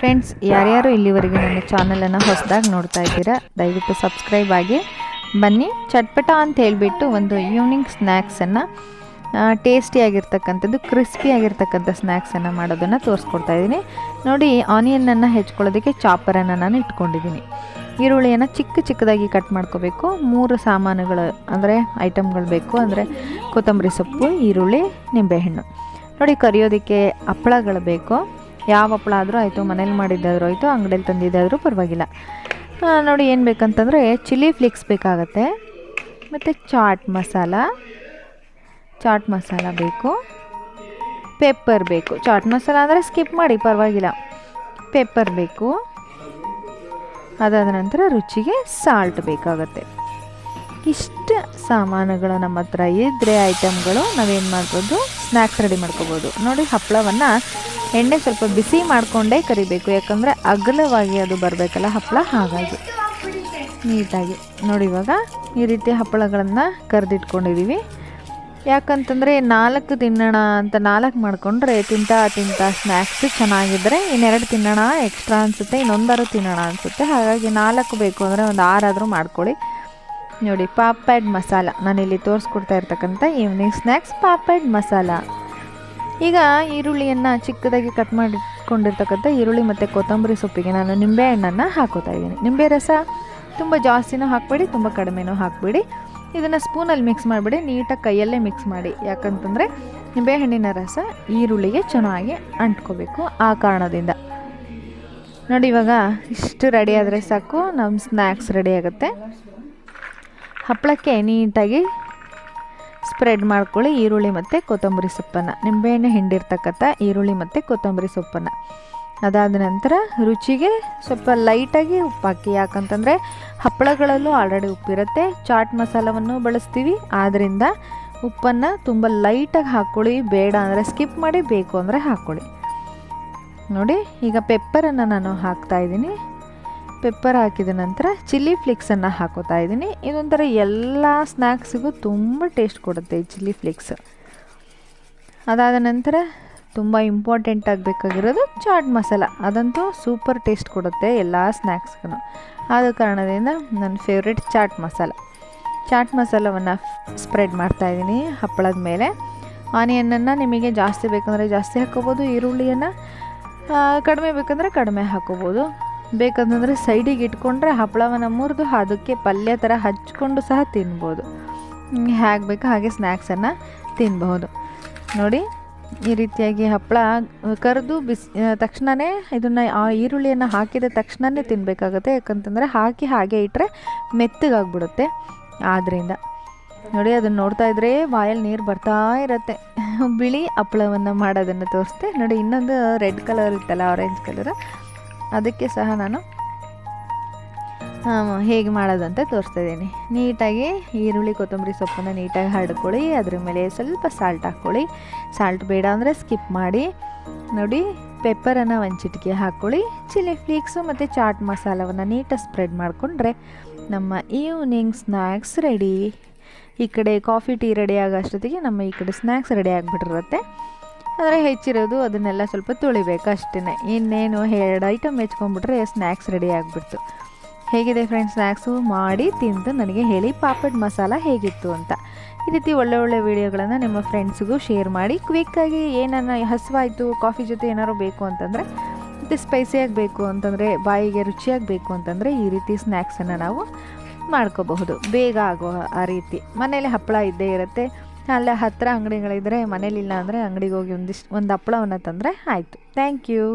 Friends ಯಾರ್ಯಾರು ಇಲ್ಲಿವರೆಗೆ ನನ್ನ ಚಾನಲನ್ನು ಹೊಸದಾಗಿ ನೋಡ್ತಾ ಇದ್ದೀರಾ, ದಯವಿಟ್ಟು ಸಬ್ಸ್ಕ್ರೈಬ್ ಆಗಿ ಬನ್ನಿ. ಚಟ್ಪಟ ಅಂತ ಹೇಳಿಬಿಟ್ಟು ಒಂದು ಈವ್ನಿಂಗ್ ಸ್ನ್ಯಾಕ್ಸನ್ನು ಟೇಸ್ಟಿಯಾಗಿರ್ತಕ್ಕಂಥದ್ದು ಕ್ರಿಸ್ಪಿಯಾಗಿರ್ತಕ್ಕಂಥ ಸ್ನ್ಯಾಕ್ಸನ್ನು ಮಾಡೋದನ್ನು ತೋರಿಸ್ಕೊಡ್ತಾ ಇದ್ದೀನಿ. ನೋಡಿ ಆನಿಯನನ್ನು ಹೆಚ್ಕೊಳ್ಳೋದಕ್ಕೆ ಚಾಪರನ್ನು ನಾನು ಇಟ್ಕೊಂಡಿದ್ದೀನಿ. ಈರುಳ್ಳಿಯನ್ನು ಚಿಕ್ಕ ಚಿಕ್ಕದಾಗಿ ಕಟ್ ಮಾಡ್ಕೋಬೇಕು. ಮೂರು ಸಾಮಾನುಗಳು ಅಂದರೆ ಐಟಮ್ಗಳು ಬೇಕು ಅಂದರೆ ಕೊತ್ತಂಬರಿ ಸೊಪ್ಪು, ಈರುಳ್ಳಿ, ನಿಂಬೆಹಣ್ಣು. ನೋಡಿ ಕರಿಯೋದಕ್ಕೆ ಹಪ್ಪಳಗಳು ಬೇಕು. ಯಾವ ಹಪ್ಪಳ ಆದರೂ ಆಯಿತು, ಮನೇಲಿ ಮಾಡಿದ್ದಾದರೂ ಆಯಿತು ಅಂಗಡಿಯಲ್ಲಿ ತಂದಿದ್ದಾದರೂ ಪರವಾಗಿಲ್ಲ. ನೋಡಿ ಏನು ಬೇಕಂತಂದರೆ ಚಿಲ್ಲಿ ಫ್ಲೇಕ್ಸ್ ಬೇಕಾಗತ್ತೆ. ಮತ್ತು ಚಾಟ್ ಮಸಾಲ. ಚಾಟ್ ಮಸಾಲ ಬೇಕು. ಪೆಪ್ಪರ್ ಬೇಕು. ಚಾಟ್ ಮಸಾಲ ಅಂದರೆ ಸ್ಕಿಪ್ ಮಾಡಿ, ಪರವಾಗಿಲ್ಲ. ಪೆಪ್ಪರ್ ಬೇಕು. ಅದಾದ ನಂತರ ರುಚಿಗೆ ಸಾಲ್ಟ್ ಬೇಕಾಗುತ್ತೆ. ಇಷ್ಟು ಸಾಮಾನುಗಳು ನಮ್ಮ ಹತ್ರ ಇದ್ದರೆ ಐಟಮ್ಗಳು ನಾವೇನು ಮಾಡ್ಬೋದು? ಸ್ನ್ಯಾಕ್ಸ್ ರೆಡಿ ಮಾಡ್ಕೋಬೋದು. ನೋಡಿ ಹಪ್ಪಳವನ್ನು ಎಣ್ಣೆ ಸ್ವಲ್ಪ ಬಿಸಿ ಮಾಡಿಕೊಂಡೇ ಕರಿಬೇಕು. ಯಾಕಂದರೆ ಅಗಲವಾಗಿ ಅದು ಬರಬೇಕಲ್ಲ ಹಪ್ಪಳ ಹಾಗಾಗಿ. ನೀಟಾಗಿ. ನೋಡಿ ಇವಾಗ ಈ ರೀತಿ ಹಪ್ಪಳಗಳನ್ನು ಕರೆದಿಟ್ಕೊಂಡಿದ್ದೀವಿ ಯಾಕಂತಂದರೆ ನಾಲ್ಕು ತಿನ್ನೋಣ ಅಂತ ನಾಲ್ಕು ಮಾಡಿಕೊಂಡ್ರೆ ತಿಂತಾ ತಿಂತಾ ಸ್ನ್ಯಾಕ್ಸು ಚೆನ್ನಾಗಿದ್ದರೆ ಇನ್ನೆರಡು ತಿನ್ನೋಣ ಎಕ್ಸ್ಟ್ರಾ ಅನಿಸುತ್ತೆ ಇನ್ನೊಂದಾರು ತಿನ್ನೋಣ ಅನಿಸುತ್ತೆ. ಹಾಗಾಗಿ ನಾಲ್ಕು ಬೇಕು ಅಂದರೆ ಒಂದು ಆರಾದರೂ ಮಾಡ್ಕೊಳ್ಳಿ. ನೋಡಿ, ಪಾಪಡ್ ಮಸಾಲ. ನಾನಿಲ್ಲಿ ತೋರಿಸ್ಕೊಡ್ತಾ ಇರ್ತಕ್ಕಂಥ ಈವ್ನಿಂಗ್ ಸ್ನ್ಯಾಕ್ಸ್ ಪಾಪ್ಯಾಡ್ ಮಸಾಲ. ಈಗ ಈರುಳ್ಳಿಯನ್ನು ಚಿಕ್ಕದಾಗಿ ಕಟ್ ಮಾಡಿಕೊಂಡಿರ್ತಕ್ಕಂಥ ಈರುಳ್ಳಿ ಮತ್ತು ಕೊತ್ತಂಬರಿ ಸೊಪ್ಪಿಗೆ ನಾನು ನಿಂಬೆ ಹಣ್ಣನ್ನು ಹಾಕೋತಾ ಇದ್ದೀನಿ. ನಿಂಬೆ ರಸ ತುಂಬ ಜಾಸ್ತಿನೂ ಹಾಕಬೇಡಿ, ತುಂಬ ಕಡಿಮೆನೂ ಹಾಕಬೇಡಿ. ಇದನ್ನು ಸ್ಪೂನಲ್ಲಿ ಮಿಕ್ಸ್ ಮಾಡಿಬಿಡಿ, ನೀಟಾಗಿ ಕೈಯಲ್ಲೇ ಮಿಕ್ಸ್ ಮಾಡಿ. ಯಾಕಂತಂದರೆ ನಿಂಬೆಹಣ್ಣಿನ ರಸ ಈರುಳ್ಳಿಗೆ ಚೆನ್ನಾಗಿ ಅಂಟ್ಕೋಬೇಕು ಆ ಕಾರಣದಿಂದ. ನೋಡಿ ಇವಾಗ ಇಷ್ಟು ರೆಡಿ ಆದರೆ ಸಾಕು ನಮ್ಮ ಸ್ನ್ಯಾಕ್ಸ್ ರೆಡಿ ಆಗುತ್ತೆ. ಹಪ್ಪಳಕ್ಕೆ ನೀಟಾಗಿ ಸ್ಪ್ರೆಡ್ ಮಾಡ್ಕೊಳ್ಳಿ ಈರುಳ್ಳಿ ಮತ್ತು ಕೊತ್ತಂಬರಿ ಸೊಪ್ಪನ್ನು. ನಿಂಬೆಹಣ್ಣು ಹಿಂಡಿರ್ತಕ್ಕಂಥ ಈರುಳ್ಳಿ ಮತ್ತು ಕೊತ್ತಂಬರಿ ಸೊಪ್ಪನ್ನು. ಅದಾದ ನಂತರ ರುಚಿಗೆ ಸ್ವಲ್ಪ ಲೈಟಾಗಿ ಉಪ್ಪು ಹಾಕಿ ಯಾಕಂತಂದರೆ ಹಪ್ಪಳಗಳಲ್ಲೂ ಆಲ್ರೆಡಿ ಉಪ್ಪಿರುತ್ತೆ. ಚಾಟ್ ಮಸಾಲವನ್ನು ಬಳಸ್ತೀವಿ. ಆದ್ದರಿಂದ ಉಪ್ಪನ್ನು ತುಂಬ ಲೈಟಾಗಿ ಹಾಕ್ಕೊಳ್ಳಿ ಬೇಡ ಅಂದರೆ ಸ್ಕಿಪ್ ಮಾಡಿ, ಬೇಕು ಅಂದರೆ ಹಾಕ್ಕೊಳ್ಳಿ ನೋಡಿ, ಈಗ ಪೆಪ್ಪರನ್ನು ನಾನು ಹಾಕ್ತಾ ಇದ್ದೀನಿ. ಪೆಪ್ಪರ್ ಹಾಕಿದ ನಂತರ ಚಿಲ್ಲಿ ಫ್ಲೇಕ್ಸನ್ನು ಹಾಕೋತಾ ಇದ್ದೀನಿ. ಇದೊಂಥರ ಎಲ್ಲ ಸ್ನ್ಯಾಕ್ಸಿಗೂ ತುಂಬ ಟೇಸ್ಟ್ ಕೊಡುತ್ತೆ ಈ ಚಿಲ್ಲಿ ಫ್ಲೇಕ್ಸ್ ಅದಾದ ನಂತರ ತುಂಬ ಇಂಪಾರ್ಟೆಂಟ್ ಆಗಬೇಕಾಗಿರೋದು ಚಾಟ್ ಮಸಾಲ ಅದಂತೂ ಸೂಪರ್ ಟೇಸ್ಟ್ ಕೊಡುತ್ತೆ ಎಲ್ಲ ಸ್ನ್ಯಾಕ್ಸ್ಗೂ ಆದ ಕಾರಣದಿಂದ ನನ್ನ ಫೇವ್ರೆಟ್ ಚಾಟ್ ಮಸಾಲ ಚಾಟ್ ಮಸಾಲವನ್ನು ಸ್ಪ್ರೆಡ್ ಮಾಡ್ತಾಯಿದ್ದೀನಿ ಹಪ್ಪಳದ ಮೇಲೆ. ಆನಿಯನನ್ನು ನಿಮಗೆ ಜಾಸ್ತಿ ಬೇಕಂದರೆ ಜಾಸ್ತಿ ಹಾಕ್ಕೋಬೋದು ಈರುಳ್ಳಿಯನ್ನು ಕಡಿಮೆ ಬೇಕಂದರೆ ಕಡಿಮೆ ಹಾಕೋಬೋದು. ಬೇಕಂತಂದರೆ ಸೈಡಿಗೆ ಇಟ್ಕೊಂಡ್ರೆ ಹಪ್ಪಳವನ್ನು ಮುರಿದು ಅದಕ್ಕೆ ಪಲ್ಯ ಥರ ಹಚ್ಕೊಂಡು ಸಹ ತಿನ್ಬೋದು. ಹೇಗೆ ಬೇಕೋ ಹಾಗೆ ಸ್ನ್ಯಾಕ್ಸನ್ನು ತಿನ್ಬಹುದು. ನೋಡಿ. ಈ ರೀತಿಯಾಗಿ ಹಪ್ಪಳ ಕರೆದು ಬಿಸಿ ತಕ್ಷಣವೇ ಇದನ್ನು ಆ ಈರುಳ್ಳಿಯನ್ನು ಹಾಕಿದ ತಕ್ಷಣವೇ ತಿನ್ನಬೇಕಾಗುತ್ತೆ ಯಾಕಂತಂದರೆ ಹಾಕಿ ಹಾಗೆ ಇಟ್ಟರೆ ಮೆತ್ತಗಾಗ್ಬಿಡುತ್ತೆ ಆದ್ದರಿಂದ ನೋಡಿ, ಅದನ್ನು ನೋಡ್ತಾ ಇದ್ರೆ ಬಾಯಲ್ಲಿ ನೀರು ಬರ್ತಾ ಇರುತ್ತೆ. ಬಿಳಿ ಹಪ್ಪಳವನ್ನು ಮಾಡೋದನ್ನು ತೋರಿಸ್ತೆ ನೋಡಿ, ಇನ್ನೊಂದು ರೆಡ್ ಕಲರ್ ಇತ್ತಲ್ಲ ಆರೆಂಜ್ ಕಲರ್. ಅದಕ್ಕೆ ಸಹ ನಾನು ಹೇಗೆ ಮಾಡೋದಂತ ತೋರಿಸ್ತಾ ಇದ್ದೀನಿ ನೀಟಾಗಿ ಈರುಳ್ಳಿ, ಕೊತ್ತಂಬರಿ ಸೊಪ್ಪನ್ನು ನೀಟಾಗಿ ಹರಡ್ಕೊಳ್ಳಿ ಅದ್ರ ಮೇಲೆ ಸ್ವಲ್ಪ ಸಾಲ್ಟ್ ಹಾಕ್ಕೊಳ್ಳಿ. ಸಾಲ್ಟ್ ಬೇಡ ಅಂದರೆ ಸ್ಕಿಪ್ ಮಾಡಿ. ನೋಡಿ ಪೆಪ್ಪರನ್ನು ಒಂದು ಚಿಟಿಕೆ ಹಾಕ್ಕೊಳ್ಳಿ. ಚಿಲ್ಲಿ ಫ್ಲೇಕ್ಸು ಮತ್ತು ಚಾಟ್ ಮಸಾಲವನ್ನು ನೀಟಾಗಿ ಸ್ಪ್ರೆಡ್ ಮಾಡಿಕೊಂಡ್ರೆ ನಮ್ಮ ಈವ್ನಿಂಗ್ ಸ್ನ್ಯಾಕ್ಸ್ ರೆಡಿ ಈ ಕಡೆ ಕಾಫಿ ಟೀ ರೆಡಿ ಆಗೋ ಅಷ್ಟೊತ್ತಿಗೆ ನಮ್ಮ ಈ ಕಡೆ ಸ್ನ್ಯಾಕ್ಸ್ ರೆಡಿ ಆಗಿಬಿಟ್ಟಿರುತ್ತೆ. ಆದರೆ ಹೆಚ್ಚಿರೋದು ಅದನ್ನೆಲ್ಲ ಸ್ವಲ್ಪ ತುಳಿಬೇಕು ಅಷ್ಟೇ ಇನ್ನೇನು ಎರಡು ಐಟಮ್ ಹೆಚ್ಕೊಂಡ್ಬಿಟ್ರೆ ಸ್ನ್ಯಾಕ್ಸ್ ರೆಡಿ ಆಗಿಬಿಡ್ತು. ಹೇಗಿದೆ ಫ್ರೆಂಡ್ಸ್ ಸ್ನ್ಯಾಕ್ಸು ಮಾಡಿ ತಿಂದು ನನಗೆ ಹೇಳಿ ಪಾಪಡ್ ಮಸಾಲ ಹೇಗಿತ್ತು ಅಂತ. ಈ ರೀತಿ ಒಳ್ಳೆ ಒಳ್ಳೆ ವೀಡಿಯೋಗಳನ್ನು ನಿಮ್ಮ ಫ್ರೆಂಡ್ಸ್ಗೂ ಶೇರ್ ಮಾಡಿ ಕ್ವಿಕ್ಕಾಗಿ ಏನನ್ನ ಹಸಿವಾಯಿತು ಕಾಫಿ ಜೊತೆ ಏನಾದ್ರು ಬೇಕು ಅಂತಂದರೆ, ಮತ್ತು ಸ್ಪೈಸಿಯಾಗಿ ಬೇಕು ಅಂತಂದರೆ, ಬಾಯಿಗೆ ರುಚಿಯಾಗಿ ಬೇಕು ಅಂತಂದರೆ ಈ ರೀತಿ ಸ್ನ್ಯಾಕ್ಸನ್ನು ನಾವು ಮಾಡ್ಕೋಬಹುದು. ಬೇಗ ಆಗೋ ಆ ರೀತಿ. ಮನೇಲಿ ಹಪ್ಪಳ ಇದ್ದೇ ಇರುತ್ತೆ. ಅಲ್ಲೇ ಹತ್ತಿರ ಅಂಗಡಿಗಳಿದ್ದರೆ ಮನೇಲಿಲ್ಲ ಅಂದರೆ ಅಂಗಡಿಗೆ ಹೋಗಿ ಒಂದಿಷ್ಟು, ಒಂದು ಹಪ್ಪಳವನ್ನು ತಂದರೆ ಆಯಿತು. Thank you